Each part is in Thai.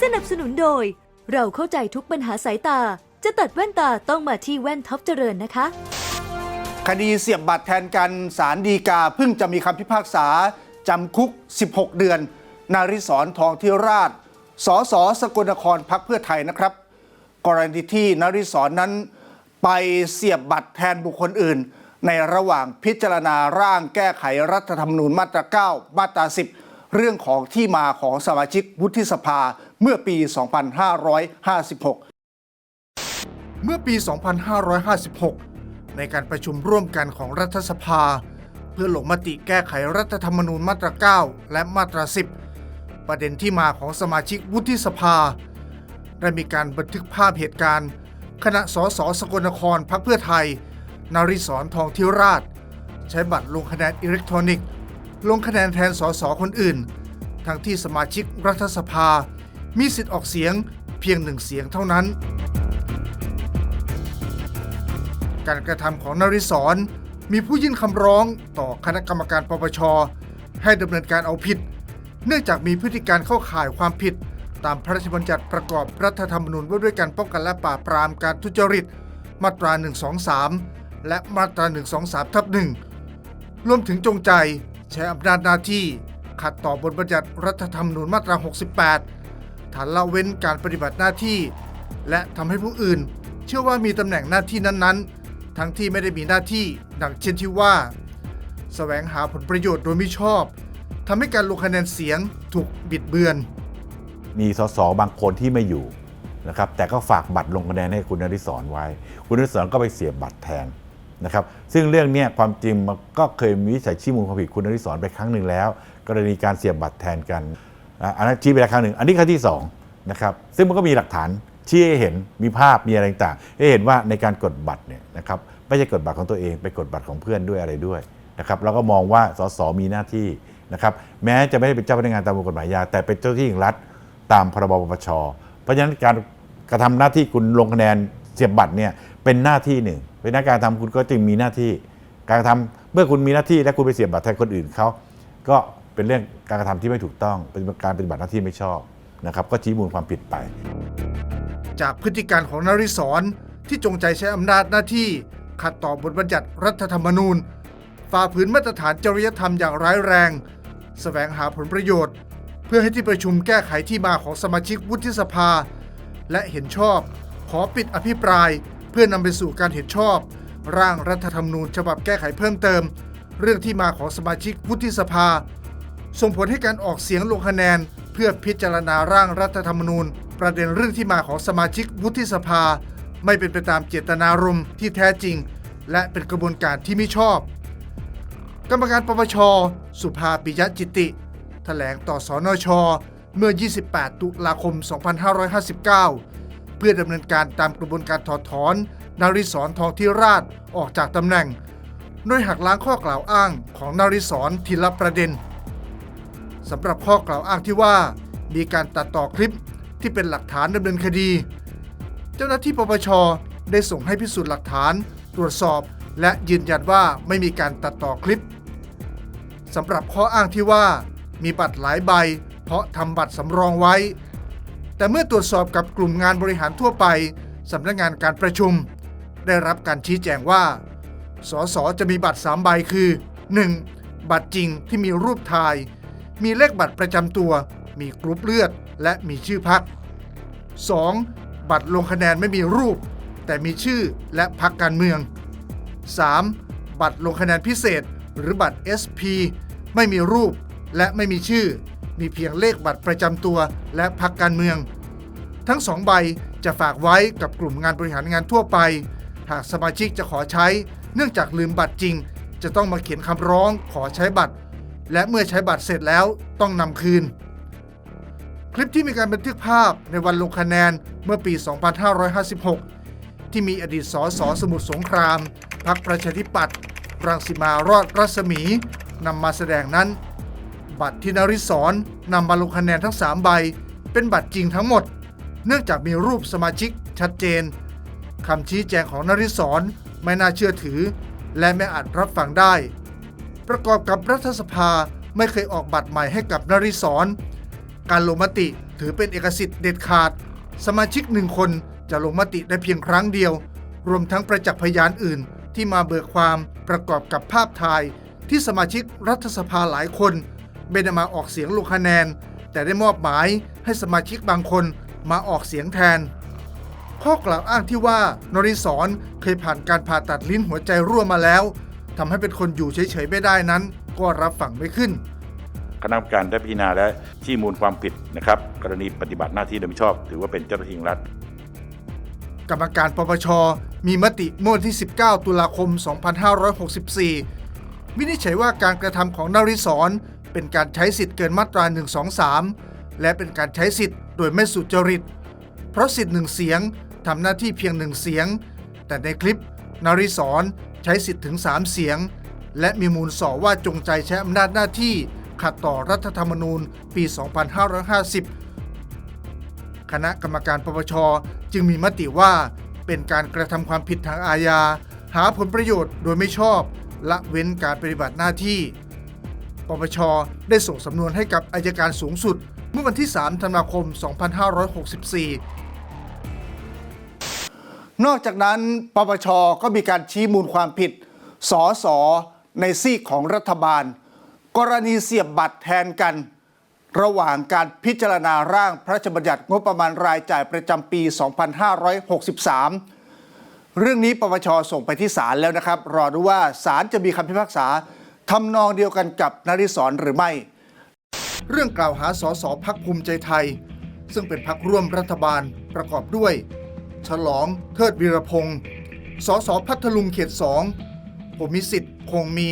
สนับสนุนโดย เราเข้าใจทุกปัญหาสายตา จะตัดแว่นตาต้องมาที่แว่นท็อปเจริญนะคะ คดีเสียบบัตรแทนกันสารดีกาเพิ่งจะมีคำพิพากษา จำคุก 16 เดือน นาริศรทองทิราชสสสกลนครพักเพื่อไทยนะครับ กรณีที่นาริศรนั้นไปเสียบบัตรแทนบุคคลอื่น ในระหว่างพิจารณาร่างแก้ไขรัฐธรรมนูญมาตรา 9 มาตรา 10 เรื่องของที่มาของสมาชิกวุฒิสภาเมื่อปี 2556 เมื่อปี 2556 ในการประชุมร่วมกันของรัฐสภา เพื่อลงมติแก้ไขรัฐธรรมนูญมาตรา 9 และมาตรา 10 ประเด็นที่มาของสมาชิกวุฒิสภา ได้มีการบันทึกภาพเหตุการณ์ คณะสสสกลนครพักเพื่อไทย นาริศรทองทิราช ใช้บัตรลงคะแนนอิเล็กทรอนิกส์ ลงคะแนนแทนสสคนอื่น ทั้งที่สมาชิกรัฐสภา มีสิทธิ์ออกเสียงเพียงหนึ่งเสียงเท่านั้น การกระทำของนริศรมีผู้ยื่นคำร้องต่อคณะกรรมการปปช ให้ดำเนินการเอาผิด เนื่องจากมีพฤติการเข้าข่ายความผิด ตามพระราชบัญญัติประกอบรัฐธรรมนูญว่าด้วยการป้องกันและปราบปรามการทุจริต มาตรา 123 และมาตรา 123ทับหนึ่งรวมถึงจงใจใช้อำนาจหน้าที่ขัดต่อบทบัญญัติรัฐธรรมนูญมาตรา 68 ฐานละเว้นการปฏิบัติหน้าที่ และทำให้ผู้อื่น เชื่อว่ามีตำแหน่งหน้าที่นั้นๆ ทั้งที่ไม่ได้มีหน้าที่ดังเช่นที่ว่าแสวงหาผลประโยชน์โดยมิชอบทำให้การลงคะแนนเสียงถูกบิดเบือน มีสสบางคนที่ไม่อยู่นะครับแต่ก็ฝากบัตรลงคะแนนให้คุณนริศรไว้ คุณนริศรก็ไปเสียบบัตรแทน นะครับซึ่งเรื่องนี้ความจริงมันก็เคยมีวิจัยชี้มูลความผิดคุณนริศรไปครั้งหนึ่งแล้ว กรณีการเสียบบัตรแทนกันอันนั้นชี้ไปแล้วครั้งหนึ่ง อันนี้ครั้งที่สองนะครับซึ่งมันก็มีหลักฐานชี้ให้เห็นมีภาพมีอะไรต่างให้เห็นว่าในการกดบัตรเนี่ยนะครับไม่ใช่กดบัตรของตัวเองไปกดบัตรของเพื่อนด้วยอะไรด้วยนะครับเราก็มองว่าสสมีหน้าที่นะครับแม้จะไม่ได้เป็นเจ้าพนักงานตามกฎหมายยา แต่เป็นเจ้าหน้าที่ของรัฐตามพรบปปชเพราะฉะนั้นการกระทำหน้าที่คุณลงคะแนน เสียบบัตรเนี่ยเป็นหน้าที่หนึ่งเป็นน้าการทำคุณก็จึงมีหน้าที่ การกระทำเมื่อคุณมีหน้าที่และคุณไปเสียบบัตรแทนคนอื่นเขาก็เป็นเรื่องการกระทำที่ไม่ถูกต้อง เป็นการปฏิบัติหน้าที่ไม่ชอบนะครับ ก็ชี้มูลความผิดไป จากพฤติการของนริศรที่จงใจใช้อำนาจหน้าที่ขัดต่อบทบัญญัติรัฐธรรมนูญฝ่าฝืนมาตรฐานจริยธรรมอย่างร้ายแรงแสวงหาผลประโยชน์ เพื่อให้ที่ประชุมแก้ไขที่มาของสมาชิกวุฒิสภา และเห็นชอบ ขอปิดอภิปรายเพื่อนำไปสู่การเห็นชอบ ร่างรัฐธรรมนูญฉบับแก้ไขเพิ่มเติม เรื่องที่มาของสมาชิกวุฒิสภา ส่งผลให้การออกเสียงลงคะแนน เพื่อพิจารณาร่างรัฐธรรมนูญ ประเด็นเรื่องที่มาของสมาชิกวุฒิสภา ไม่เป็นไปตามเจตนารมณ์ที่แท้จริง และเป็นกระบวนการที่ไม่ชอบ กรรมการปปช สุภาปิยะจิติแถลงต่อสอนชเมื่อ 28 ตุลาคม 2559 เพื่อดำเนินการตามกระบวนการถอดถอนนาริศรทองทิราชออกจากตำแหน่ง โดยหักล้างข้อกล่าวอ้างของนาริศรทีละประเด็นสำหรับข้อกล่าวอ้างที่ว่า มีการตัดต่อคลิปที่เป็นหลักฐานดำเนินคดี เจ้าหน้าที่ปปชได้ส่งให้พิสูจน์หลักฐาน ตรวจสอบ และยืนยันว่าไม่มีการตัดต่อคลิปสำหรับข้ออ้างที่ว่า มีบัตรหลายใบ เพราะทำบัตรสำรองไว้ แต่เมื่อตรวจสอบกับกลุ่มงานบริหารทั่วไปสำนักงานการประชุม ได้รับการชี้แจงว่า สสจะมีบัตร 3 ใบคือ 1. บัตรจริงที่มีรูปถ่าย มีเลขบัตรประจำตัว มีกรุ๊ปเลือด และมีชื่อพัก 2. บัตรลงคะแนนไม่มีรูป แต่มีชื่อและพักการเมือง 3. บัตรลงคะแนนพิเศษ หรือบัตร SP ไม่มีรูปและไม่มีชื่อ มีเพียงเลขบัตรประจำตัวและพักการเมือง ทั้งสองใบจะฝากไว้กับกลุ่มงานบริหารงานทั่วไป หากสมาชิกจะขอใช้ เนื่องจากลืมบัตรจริง จะต้องมาเขียนคำร้องขอใช้บัตร และเมื่อใช้บัตรเสร็จแล้วต้องนำคืน คลิปที่มีการบันทึกภาพในวันลงคะแนนเมื่อปี 2556 ที่มีอดีตสสสมุทรสงคราม พรรคประชาธิปัตย์รังสิมารอดรัศมีนำมาแสดงนั้น บัตรที่นริศรนำมาลงคะแนนทั้ง 3 ใบ เป็นบัตรจริงทั้งหมด เนื่องจากมีรูปสมาชิกชัดเจนคำชี้แจงของนริศรไม่น่าเชื่อถือ และไม่อาจรับฟังได้ ประกอบกับรัฐสภาไม่เคยออกบัตรใหม่ให้กับนริศรการลงมติถือเป็นเอกสิทธิ์เด็ดขาด สมาชิกหนึ่งคนจะลงมติได้เพียงครั้งเดียว รวมทั้งประจักษ์พยานอื่นที่มาเบิกความประกอบกับภาพถ่ายที่สมาชิกรัฐสภาหลายคน ไม่ได้มาออกเสียงลงคะแนน แต่ได้มอบหมายให้สมาชิกบางคนมาออกเสียงแทน ข้อกล่าวอ้างที่ว่านริศรเคยผ่านการผ่าตัดลิ้นหัวใจรั่วมาแล้วทำให้เป็นคนอยู่เฉยๆไม่ได้นั้น ก็รับฟังไม่ขึ้นคณะกรรมการได้พิจารณาและชี้มูลความผิดนะครับกรณีปฏิบัติหน้าที่โดยมิชอบ ถือว่าเป็นเจ้าหน้าที่รัฐ กรรมการปปช มีมติเมื่อวันที่ 19 ตุลาคม 2564 วินิจฉัยว่าการกระทำของนริศร เป็นการใช้สิทธิ์เกินมาตรา 123 และเป็นการใช้สิทธิ์โดยไม่สุจริต เพราะสิทธิ์หนึ่งเสียงทำหน้าที่เพียงหนึ่งเสียง แต่ในคลิปนาริศรใช้สิทธิ์ถึง 3 เสียง และมีมูลส่อว่าจงใจใช้อำนาจหน้าที่ขัดต่อรัฐธรรมนูญปี 2550 คณะกรรมการปปชจึงมีมติว่าเป็นการกระทำความผิดทางอาญา หาผลประโยชน์โดยไม่ชอบ ละเว้นการปฏิบัติหน้าที่ ปปช ได้ส่งสำนวนให้กับอายการสูงสุด เมื่อวันที่ 3 ธันวาคม 2564 นอกจากนั้น ปปช ก็มีการชี้มูลความผิดสอสอในซีกของรัฐบาล กรณีเสียบบัตรแทนกัน ระหว่างการพิจารณาร่างพระราชบัญญัติงบประมาณรายจ่ายประจำปี 2563 เรื่องนี้ปปชส่งไปที่ศาลแล้วนะครับ รอดูว่าศาลจะมีคำพิพากษา ทำนองเดียวกันกับนริศรหรือไม่ เรื่องกล่าวหาสสพักภูมิใจไทย ซึ่งเป็นพักร่วมรัฐบาลประกอบด้วย ฉลอง เทิดวีรพงศ์สสพัทลุงเขตสองผมมีสิทธิ์คงมี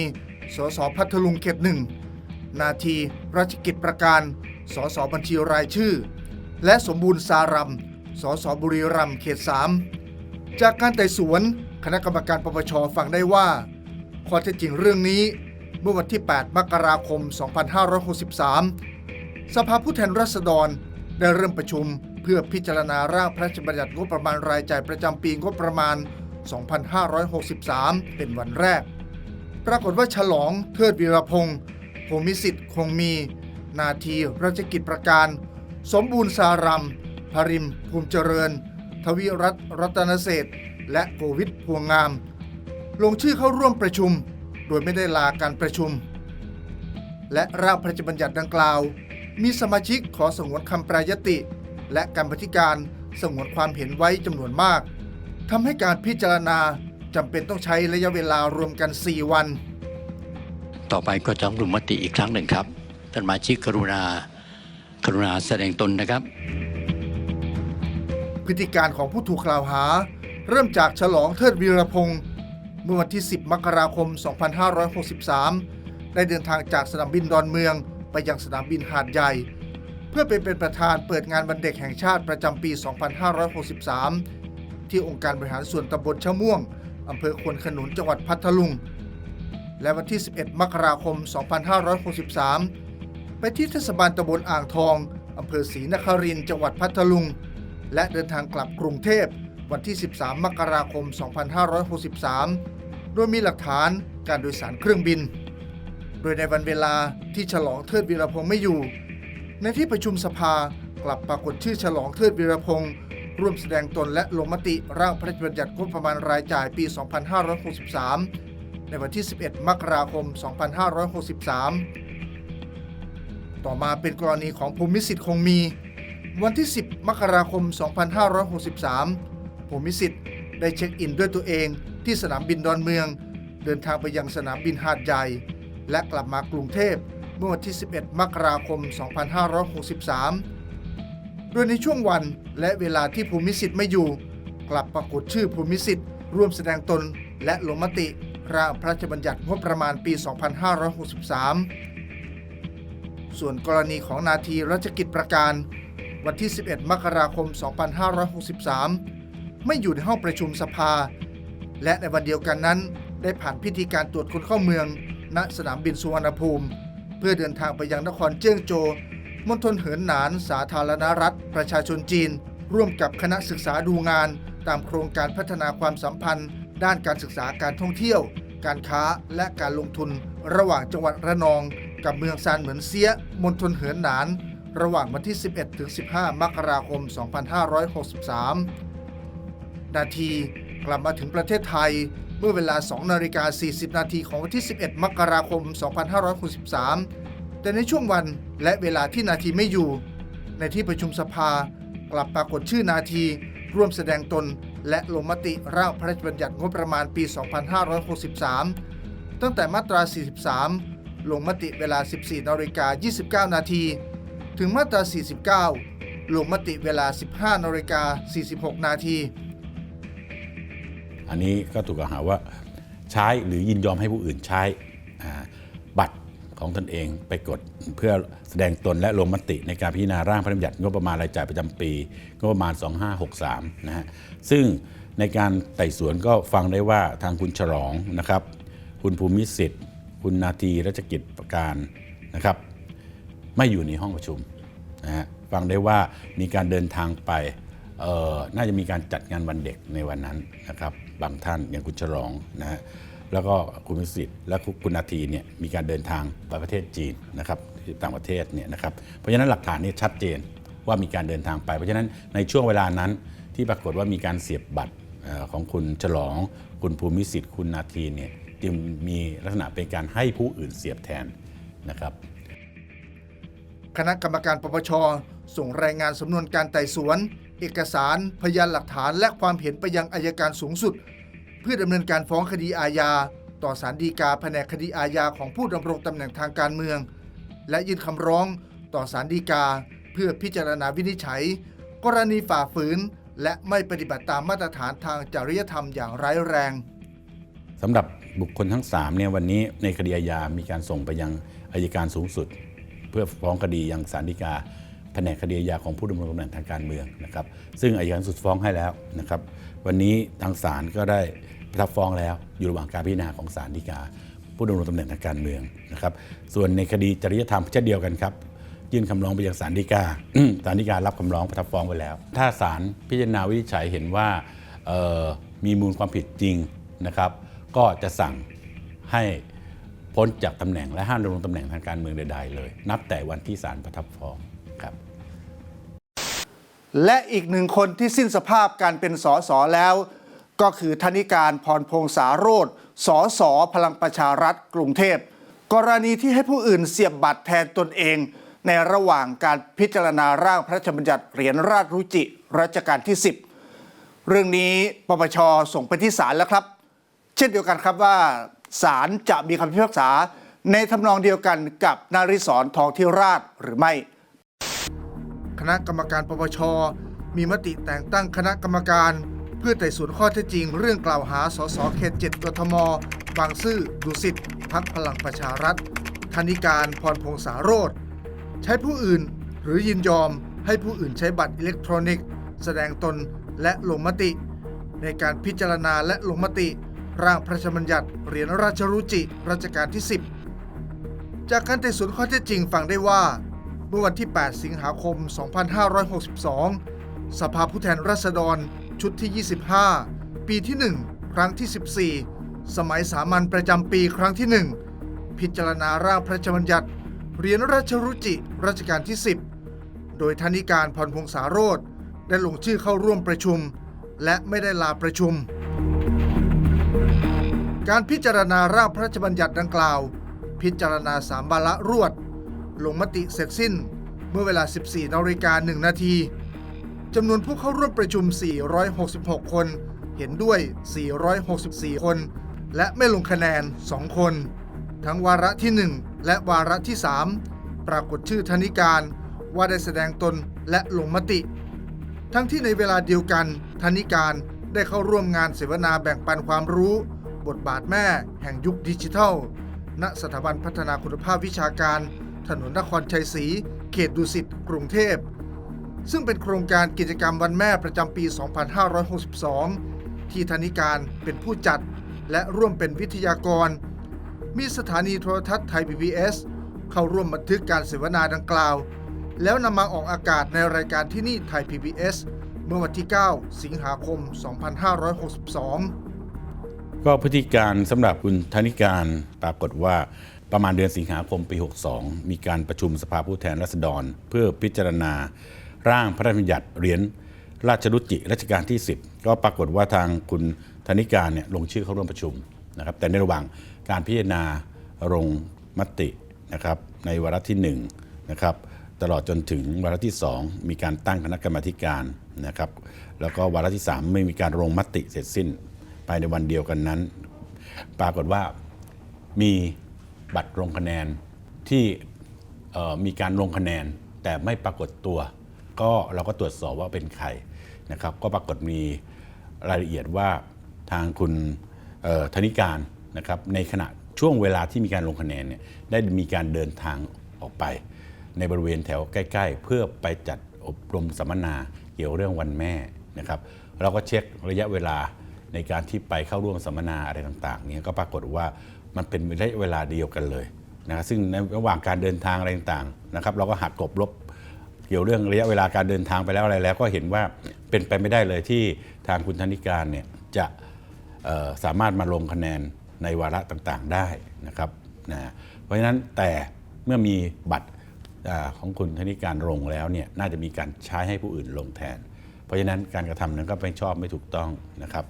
สสพัทลุงเขตหนึ่งนาทีราชกิจประการ สสบัญชีรายชื่อ และสมบูรณ์สารัมสสบุรีรัมย์เขต3จากการไต่สวน คณะกรรมการปปชฟังได้ว่าข้อเท็จจริงเรื่องนี้ เมื่อวันที่ 8 มกราคม 2563 สภาผู้แทนราษฎรได้เริ่มประชุมเพื่อพิจารณาร่างพระราชบัญญัติงบประมาณรายจ่ายประจำปีงบประมาณ 2563 เป็นวันแรก ปรากฏว่าฉลองเทิดวีรพงศ์ภูมิสิทธิ์คงมี นาทีราชกิจประการ สมบูรณ์สารัมพริม ภูมิเจริญ ทวิรัตน์รัตนเศษและโกวิทพวงงาม ลงชื่อเข้าร่วมประชุม โดยไม่ได้ลาการประชุม และร่างพระราชบัญญัติดังกล่าว มีสมาชิกขอสงวนคำแปรยติ และกรรมธิการสงวนความเห็นไว้จำนวนมากทำให้การพิจารณาจำเป็นต้องใช้ระยะเวลารวมกัน 4 วัน ต่อไปก็จะลงมติอีกครั้งหนึ่งครับท่านสมาชิกกรุณา กรุณาแสดงตนนะครับ พฤติการของผู้ถูกกล่าวหา เริ่มจากฉลองเทิดวีรพงศ์ เมื่อวันที่ 10 มกราคม 2563 ได้เดินทางจากสนามบินดอนเมืองไปยังสนามบินหาดใหญ่ เพื่อเป็นเป็นประธานเปิดงานวันเด็กแห่งชาติประจำปี 2563 ที่องค์การบริหารส่วนตำบลชะม่วงอำเภอควนขนุนจังหวัดพัทลุง และวันที่ 11 มกราคม 2563 ไปที่เทศบาลตำบลอ่างทองอำเภอศรีนครินทร์จังหวัดพัทลุง และเดินทางกลับกรุงเทพวันที่ 13 มกราคม 2563 โดยมีหลักฐานการโดยสารเครื่องบิน โดยในวันเวลาที่ฉลองเทิดวีรพงศ์ไม่อยู่ ในที่ประชุมสภากลับปรากฏชื่อฉลองเทิดวีรพงศ์ร่วมแสดงตนและลงมติร่างพระราชบัญญัติงบประมาณรายจ่ายปี 2563 ในวันที่ 11 มกราคม 2563 ต่อมาเป็นกรณีของภูมิสิทธิ์คงมี วันที่ 10 มกราคม 2563 ภูมิสิทธิ์ได้เช็คอินด้วยตัวเอง ที่สนามบินดอนเมือง เดินทางไปยังสนามบินหาดใหญ่ และกลับมากรุงเทพเมื่อวันที่ 11 มกราคม 2563 โดยในช่วงวันและเวลาที่ภูมิสิทธิ์ไม่อยู่ กลับปรากฏชื่อภูมิสิทธิ์ร่วมแสดงตนและลงมติร่างพระราชบัญญัติงบประมาณปี 2563 ส่วนกรณีของนาทีรัชกิจประการ วันที่ 11 มกราคม 2563 ไม่อยู่ในห้องประชุมสภา และในวันเดียวกันนั้น ได้ผ่านพิธีการตรวจคนเข้าเมือง ณสนามบินสุวรรณภูมิ เพื่อเดินทางไปยังนครเจิ้งโจวมณฑลเหินหนาน สาธารณรัฐ ประชาชนจีน ร่วมกับคณะศึกษาดูงาน ตามโครงการพัฒนาความสัมพันธ์ ด้านการศึกษาการท่องเที่ยว การค้าและการลงทุน ระหว่างจังหวัดระนอง กับเมืองซานเหมือนเซียมณฑลเหินหนาน ระหว่างวันที่ 11ถึง15 มกราคม 2563 นาที กลับมาถึงประเทศไทย เมื่อเวลา 2 นาฬิกา 40 นาทีของวันที่ 11 มกราคม 2563 แต่ในช่วงวันและเวลาที่นาทีไม่อยู่ ในที่ประชุมสภากลับปรากฏชื่อนาที ร่วมแสดงตน และลงมติร่างพระราชบัญญัติงบประมาณปี 2563 ตั้งแต่มาตรา 43 ลงมติเวลา 14 นาฬิกา 29 นาที ถึงมาตรา 49 ลงมติเวลา 15 นาฬิกา 46 นาที อันนี้ก็ถูกกล่าวหาว่าใช้หรือยินยอมให้ผู้อื่นใช้บัตรของตนเองไปกดเพื่อแสดงตนและลงมติในการพิจารณาร่างพระราชบัญญัติงบประมาณรายจ่ายประจำปีงบประมาณ 2563 นะฮะซึ่งในการไต่สวนก็ฟังได้ว่าทางคุณฉลองนะครับ คุณภูมิสิทธิ์ คุณนาทีรัชกิจประการนะครับ ไม่อยู่ในห้องประชุมนะฮะฟังได้ว่ามีการเดินทางไปน่าจะมีการจัดงานวันเด็กในวันนั้นนะครับ บางท่านอย่างคุณฉลองนะฮะแล้วก็คุณวิสิทธิ์และคุณนาทีเนี่ยมีการเดินทางไปประเทศจีนนะครับที่ต่างประเทศเนี่ยนะครับเพราะฉะนั้นหลักฐานนี้ชัดเจนว่ามีการเดินทางไป เพราะฉะนั้นในช่วงเวลานั้นที่ปรากฏว่ามีการเสียบบัตรของคุณฉลอง คุณภูมิสิทธิ์คุณนาทีเนี่ยจึงมีลักษณะเป็นการให้ผู้อื่นเสียบแทนนะครับ คณะกรรมการปปชส่งรายงานสำนวนการไต่สวน เอกสาร พยานหลักฐาน และความเห็นไปยังอายการสูงสุด เพื่อดำเนินการฟ้องคดีอาญา ต่อศาลฎีกาแผนกคดีอาญาของผู้ดำรงตำแหน่งทางการเมือง และยื่นคำร้องต่อศาลฎีกา เพื่อพิจารณาวินิจฉัย กรณีฝ่าฝืน และไม่ปฏิบัติตามมาตรฐานทางจริยธรรมอย่างร้ายแรงสำหรับบุคคลทั้ง3เนี่ยวันนี้ในคดีอาญามีการส่งไปยังอายการสูงสุด เพื่อฟ้องคดียังศาลฎีกา แผนกคดีอาญาของผู้ดำรงตำแหน่งทางการเมืองนะครับ ซึ่งอายการสุดฟ้องให้แล้วนะครับ วันนี้ทางศาลก็ได้รับฟ้องแล้วอยู่ระหว่างการพิจารณาของศาลฎีกา ผู้ดำรงตำแหน่งทางการเมืองนะครับ ส่วนในคดีจริยธรรมเช่นเดียวกันครับยื่นคำร้องไปยังศาลฎีกาศาลฎีการับคำร้องประทับฟ้องไปแล้ว ถ้าศาลพิจารณาวินิจฉัยเห็นว่ามีมูลความผิดจริงนะครับ ก็จะสั่งให้พ้นจากตำแหน่งและห้ามดำรงตำแหน่งทางการเมืองใดๆเลย นับแต่วันที่ศาลประทับฟ้อง และอีกหนึ่งคนที่สิ้นสภาพการเป็นสสแล้ว ก็คือธนิการพรพงษาโรธสสพลังประชารัฐกรุงเทพ กรณีที่ให้ผู้อื่นเสียบบัตรแทนตนเอง ในระหว่างการพิจารณาร่างพระราชบัญญัติเหรียญราชรุจิรัชกาลที่ 10 เรื่องนี้ปปชส่งไปที่ศาลแล้วครับ เช่นเดียวกันครับว่าศาลจะมีคำพิพากษาในทำนองเดียวกันกับนาริศรทองทิราชหรือไม่ คณะกรรมการปปช มีมติแต่งตั้งคณะกรรมการ เพื่อไต่สวนข้อเท็จจริง เรื่องกล่าวหาสสเขต7กทม บางซื่อดุสิตพักพลังประชารัฐธนิการพรพงษาโรธใช้ผู้อื่นหรือยินยอมให้ผู้อื่นใช้บัตรอิเล็กทรอนิกส์ แสดงตนและลงมติ ในการพิจารณาและลงมติ ร่างพระราชบัญญัติเหรียญราชรุจิรัชกาลที่ 10 จากการไต่สวนข้อเท็จจริงฟังได้ว่า มื่อวันที่ 8 สิงหาคม 2562 สภาผู้แทนราษฎรชุดที่ 25 ปีที่ 1 ครั้งที่ 14 สมัยสามัญประจำปีครั้งที่ 1 พิจารณาร่างพระราชบัญญัติเหรียญราชรุจิรัชกาลที่ 10 โดยธนิการพรพงษาโรธได้ลงชื่อเข้าร่วมประชุม และไม่ได้ลาประชุม การพิจารณาร่างพระราชบัญญัติดังกล่าว พิจารณาสามบาระรวด ลงมติเสร็จสิ้น เมื่อเวลา 14นาฬิกา1นาทีจำนวนผู้เข้าร่วมประชุม 466 คน เห็นด้วย 464 คน และไม่ลงคะแนน 2 คน ทั้งวาระที่ 1 และวาระที่ 3 ปรากฏชื่อธนิการว่าได้แสดงตนและลงมติ ทั้งที่ในเวลาเดียวกันธนิการได้เข้าร่วมงานเสวนาแบ่งปันความรู้ บทบาทแม่แห่งยุคดิจิทัล ณ สถาบันพัฒนาคุณภาพวิชาการ ถนนนครชัยศรี เขตดุสิต กรุงเทพ ซึ่งเป็นโครงการกิจกรรมวันแม่ประจำปี 2562 ที่ธนิการเป็นผู้จัดและร่วมเป็นวิทยากร มีสถานีโทรทัศน์ไทย PBS เข้าร่วมบันทึกการเสวนาดังกล่าว แล้วนำมาออกอากาศในรายการที่นี่ไทย PBS เมื่อวันที่ 9 สิงหาคม 2562 ก็พฤติการสำหรับคุณธนิการปรากฏว่า ประมาณเดือนสิงหาคมปี 62 มีการประชุมสภาผู้แทนราษฎร เพื่อพิจารณาร่างพระราชบัญญัติเหรียญราชรุจิรัชกาลที่ 10 ก็ปรากฏว่าทางคุณธนิการเนี่ยลงชื่อเข้าร่วมประชุมนะครับแต่ในระหว่างการพิจารณาลงมตินะครับในวาระที่1นะครับตลอดจนถึงวาระที่ 2 มีการตั้งคณะกรรมาการนะครับแล้วก็วาระที่ 3 ไม่มีการลงมติเสร็จสิ้นภายในวันเดียวกันนั้น ปรากฏว่ามี บัตรลงคะแนนที่มีการลงคะแนนแต่ไม่ปรากฏตัว ก็เราก็ตรวจสอบว่าเป็นใครนะครับ ก็ปรากฏมีรายละเอียดว่าทางคุณธนิการนะครับในขณะช่วงเวลาที่มีการลงคะแนนเนี่ยได้มีการเดินทางออกไป ในบริเวณแถวใกล้ ๆ เพื่อไปจัดอบรมสัมมนาเกี่ยวเรื่องวันแม่นะครับ เราก็เช็คระยะเวลาในการที่ไปเข้าร่วมสัมมนาอะไรต่างๆเนี่ยก็ปรากฏว่า มันเป็นระยะเวลาเดียวกันเลยนะครับซึ่งในระหว่างการเดินทางอะไรต่างๆนะครับ เราก็หักกบลบเกี่ยวเรื่องระยะเวลาการเดินทางไปแล้วอะไรแล้วก็เห็นว่าเป็นไปไม่ได้เลยที่ทางคุณธนิการเนี่ยจะสามารถมาลงคะแนนในวาระต่างๆได้นะครับนะเพราะฉะนั้นแต่เมื่อมีบัตรอของคุณธนิการลงแล้วเนี่ยน่าจะมีการใช้ให้ผู้อื่นลงแทน เพราะฉะนั้นการกระทำนั้นก็ไม่ชอบไม่ถูกต้องนะครับ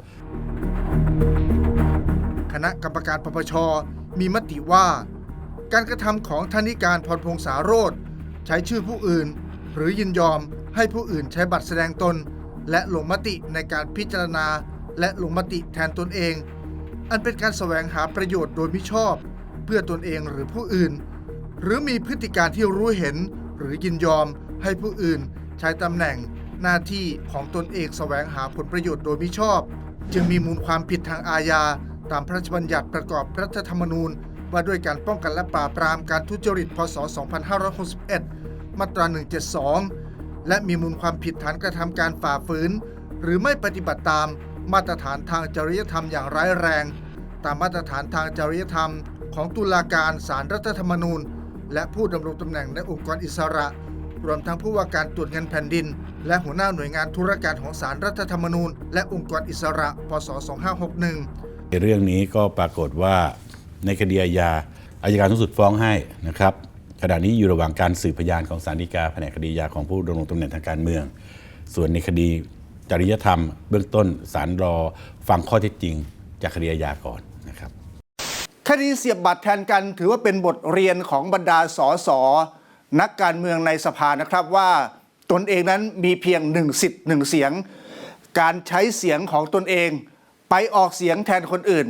คณะกรรมการปปช มีมติว่า การกระทำของธนิการพรพงษาโรธใช้ชื่อผู้อื่น หรือยินยอมให้ผู้อื่นใช้บัตรแสดงตน และลงมติในการพิจารณา และลงมติแทนตนเอง อันเป็นการแสวงหาประโยชน์โดยมิชอบ เพื่อตนเองหรือผู้อื่น หรือมีพฤติการที่รู้เห็น หรือยินยอมให้ผู้อื่น ใช้ตำแหน่งหน้าที่ของตนเองแสวงหาผลประโยชน์โดยมิชอบ จึงมีมูลความผิดทางอาญา ตามพระราชบัญญัติประกอบรัฐธรรมนูญ ว่าด้วยการป้องกันและปราบปรามการทุจริต พศ 2561 มาตรา 172 และมีมูลความผิดฐานกระทำการฝ่าฝืน หรือไม่ปฏิบัติตามมาตรฐานทางจริยธรรมอย่างร้ายแรง ตามมาตรฐานทางจริยธรรม ของตุลาการศาลรรัฐธรรมนูญ และผู้ดำรงตำแหน่งในองค์กรอิสระ รวมทั้งผู้ว่าการตรวจเงินแผ่นดิน และหัวหน้าหน่วยงานธุรการของศาลรรัฐธรรมนูญ และองค์กรอิสระ พศ 2561 ในเรื่องนี้ก็ปรากฏว่าในคดีอาญาอายการสูงสุดฟ้องให้นะครับขณะนี้อยู่ระหว่างการสืบพยานของศาลฎีกาแผนกคดีอาของผู้ดำรงตำแหน่งทางการเมือง ส่วนในคดีจริยธรรม เบื้องต้นศาลรอฟังข้อเท็จจริง จากคดีอาญาก่อนนะครับคดีเสียบบัตรแทนกันถือว่าเป็นบทเรียนของบรรดาสสนักการเมืองในสภานะครับว่าตนเองนั้นมีเพียงหนึ่งสิทธิ์หนึ่งเสียง การใช้เสียงของตนเอง ไปออกเสียงแทนคนอื่น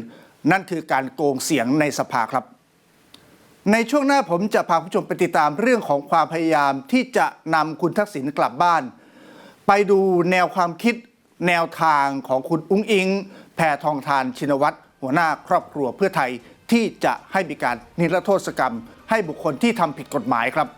นั่นคือการโกงเสียงในสภาครับ ในช่วงหน้าผมจะพาผู้ชมไปติดตามเรื่องของความพยายามที่จะนำคุณทักษิณกลับบ้าน ไปดูแนวความคิดแนวทางของคุณอุ้งอิง แพทองทานชินวัตรหัวหน้าครอบครัวเพื่อไทยที่จะให้มีการนิรโทษกรรม ให้บุคคลที่ทำผิดกฎหมายครับ